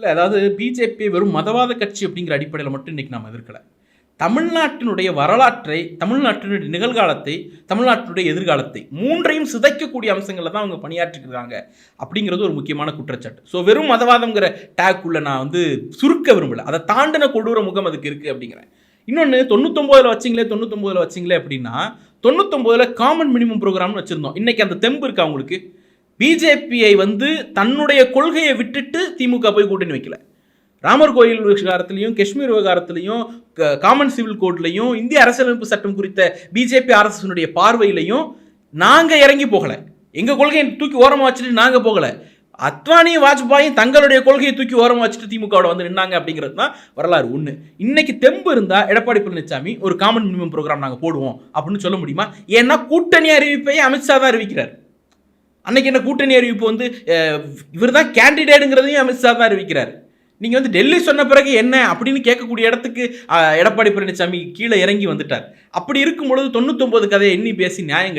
இல்லை அதாவது பிஜேபி வெறும் மதவாத கட்சி அப்படிங்கிற அடிப்படையில் மட்டும் இன்றைக்கி நாம் எதிர்க்கலை. தமிழ்நாட்டினுடைய வரலாற்றை தமிழ்நாட்டினுடைய நிகழ்காலத்தை தமிழ்நாட்டினுடைய எதிர்காலத்தை மூன்றையும் சிதைக்கக்கூடிய அம்சங்களில் தான் அவங்க பணியாற்றிருக்கிறாங்க அப்படிங்கிறது ஒரு முக்கியமான குற்றச்சாட்டு. ஸோ வெறும் மதவாதம்ங்கிற டேக்குள்ளே நான் வந்து சுருக்க விரும்பலை. அதை தாண்டின கொடூர முகம் அதுக்கு இருக்குது அப்படிங்கிறேன். இன்னொன்று தொண்ணூத்தொம்போதில் வச்சிங்களே தொண்ணூத்தொம்போதில் வச்சிங்களே அப்படின்னா தொண்ணூத்தொம்போதில் காமன் மினிமம் ப்ரோக்ராம்னு வச்சுருந்தோம். இன்றைக்கி அந்த தெம்பு இருக்கா உங்களுக்கு? பிஜேபியை வந்து தன்னுடைய கொள்கையை விட்டுட்டு திமுக போய் கூட்டணி வைக்கல. ராமர் கோயில் விவகாரத்திலையும் காஷ்மீர் விவகாரத்திலையும் காமன் சிவில் கோட்லையும் இந்திய அரசியலமைப்பு சட்டம் குறித்த பிஜேபி அரசினுடைய பார்வையிலையும் நாங்கள் இறங்கி போகலை. எங்கள் கொள்கையை தூக்கி ஓரமாக வச்சுட்டு நாங்கள் போகலை. அத்வானியும் வாஜ்பாயும் தங்களுடைய கொள்கையை தூக்கி ஓரமாக வச்சுட்டு திமுகவோட வந்து நின்னாங்க அப்படிங்கிறது தான் வரலாறு ஒன்று இன்னைக்கு தெம்பு இருந்தால் எடப்பாடி பழனிசாமி ஒரு காமன் மினிமம் ப்ரோக்ராம் நாங்கள் போடுவோம் அப்படின்னு சொல்ல முடியுமா? ஏன்னா கூட்டணி அறிவிப்பையே அமித்ஷா தான் அறிவிக்கிறார். அன்னைக்கு என்ன கூட்டணி அறிவிப்பு வந்து இவர் தான் கேண்டிடேட்டுங்கிறதையும் அமித்ஷா தான் அறிவிக்கிறார். நீங்கள் வந்து டெல்லி சொன்ன பிறகு என்ன அப்படின்னு கேட்கக்கூடிய இடத்துக்கு எடப்பாடி பழனிசாமி கீழே இறங்கி வந்துட்டார். அப்படி இருக்கும் பொழுது தொண்ணூத்தொம்பது கதையை எண்ணி பேசி நியாயம் கிடையாது.